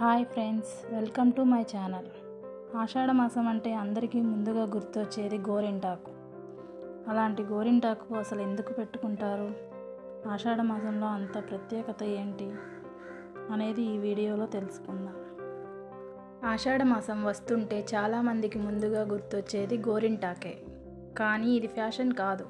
Hi friends welcome to my channel. ఆషాఢ మాసం అంటే అందరికీ ముందుగా గుర్తొచ్చేది గోరింటాకు. అలాంటి గోరింటాకు అసలు ఎందుకు పెట్టుకుంటారు? ఆషాఢ మాసంలో అంత ప్రత్యేకత ఏంటి? అనేది ఈ వీడియోలో తెలుసుకుందాం. ఆషాఢ మాసం వస్తుంటే చాలామందికి ముందుగా గుర్తొచ్చేది గోరింటాకే. కానీ ఇది ఫ్యాషన్ కాదు.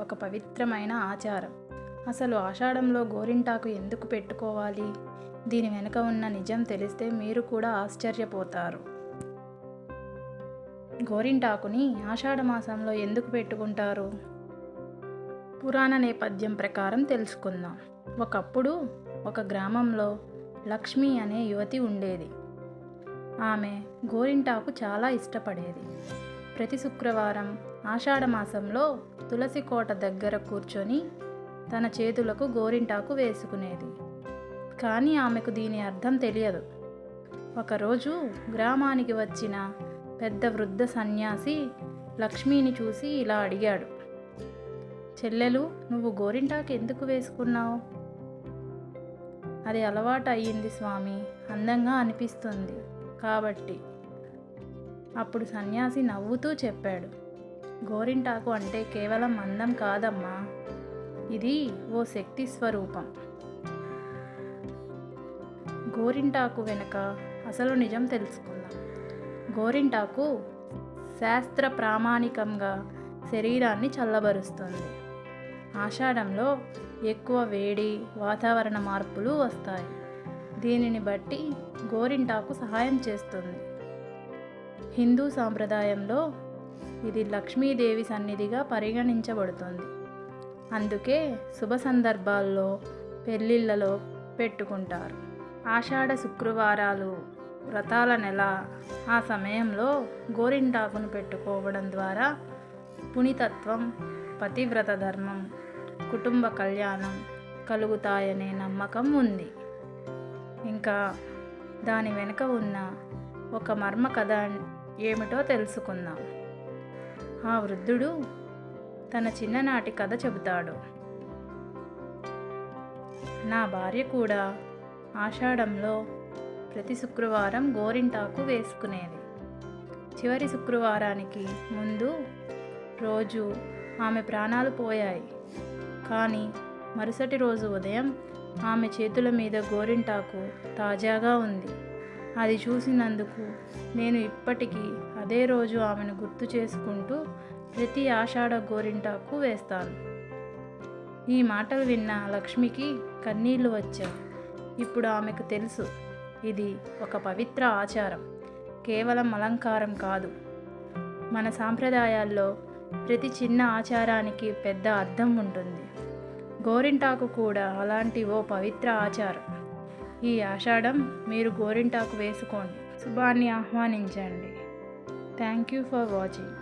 ఒక పవిత్రమైన ఆచారం. అసలు ఆషాఢంలో గోరింటాకు ఎందుకు పెట్టుకోవాలి? దీని వెనుక ఉన్న నిజం తెలిస్తే మీరు కూడా ఆశ్చర్యపోతారు. గోరింటాకుని ఆషాఢ మాసంలో ఎందుకు పెట్టుకుంటారు? పురాణ నేపథ్యం ప్రకారం తెలుసుకుందాం. ఒకప్పుడు ఒక గ్రామంలో లక్ష్మి అనే యువతి ఉండేది. ఆమె గోరింటాకు చాలా ఇష్టపడేది. ప్రతి శుక్రవారం ఆషాఢ మాసంలో తులసి కోట దగ్గర కూర్చొని తన చేతులకు గోరింటాకు వేసుకునేది. కానీ ఆమెకు దీని అర్థం తెలియదు. ఒకరోజు గ్రామానికి వచ్చిన పెద్ద వృద్ధ సన్యాసి లక్ష్మిని చూసి ఇలా అడిగాడు. చెల్లెలు నువ్వు గోరింటాకు ఎందుకు వేసుకున్నావు? అది అలవాటు అయ్యింది స్వామి అందంగా అనిపిస్తుంది కాబట్టి అప్పుడు సన్యాసి నవ్వుతూ చెప్పాడు. గోరింటాకు అంటే కేవలం అందం కాదమ్మా ఇది ఓ శక్తి స్వరూపం. గోరింటాకు వెనుక అసలు నిజం తెలుసుకుందాం. గోరింటాకు శాస్త్ర ప్రామాణికంగా శరీరాన్ని చల్లబరుస్తుంది. ఆషాఢంలో ఎక్కువ వేడి వాతావరణ మార్పులు వస్తాయి. దీనిని బట్టి గోరింటాకు సహాయం చేస్తుంది. హిందూ సాంప్రదాయంలో ఇది లక్ష్మీదేవి సన్నిధిగా పరిగణించబడుతుంది. అందుకే శుభ సందర్భాల్లో పెళ్ళిళ్ళలో పెట్టుకుంటారు. ఆషాఢ శుక్రవారాలు వ్రతాల నెల ఆ సమయంలో గోరింటాకును పెట్టుకోవడం ద్వారా పుణితత్వం పతివ్రత ధర్మం కుటుంబ కళ్యాణం కలుగుతాయనే నమ్మకం ఉంది. ఇంకా దాని వెనుక ఉన్న ఒక మర్మ కథ ఏమిటో తెలుసుకుందాం. ఆ వృద్ధుడు తన చిన్ననాటి కథ చెబుతాడు. నా భార్య కూడా ఆషాఢంలో ప్రతి శుక్రవారం గోరింటాకు వేసుకునేది. చివరి శుక్రవారానికి ముందు రోజు ఆమె ప్రాణాలు పోయాయి. కానీ మరుసటి రోజు ఉదయం ఆమె చేతుల మీద గోరింటాకు తాజాగా ఉంది. అది చూసినందుకు నేను ఇప్పటికీ అదే రోజు ఆమెను గుర్తు చేసుకుంటూ ప్రతి ఆషాఢ గోరింటాకు వేస్తాను ఈ మాటలు విన్న లక్ష్మికి కన్నీళ్ళు వచ్చాయి. ఇప్పుడు ఆమెకు తెలుసు ఇది ఒక పవిత్ర ఆచారం కేవలం అలంకారం కాదు. మన సాంప్రదాయాల్లో ప్రతి చిన్న ఆచారానికి పెద్ద అర్థం ఉంటుంది. గోరింటాకు కూడా అలాంటి ఓ పవిత్ర ఆచారం. ఈ ఆషాఢం మీరు గోరింటాకు వేసుకోండి. శుభాన్ని ఆహ్వానించండి. Thank you for watching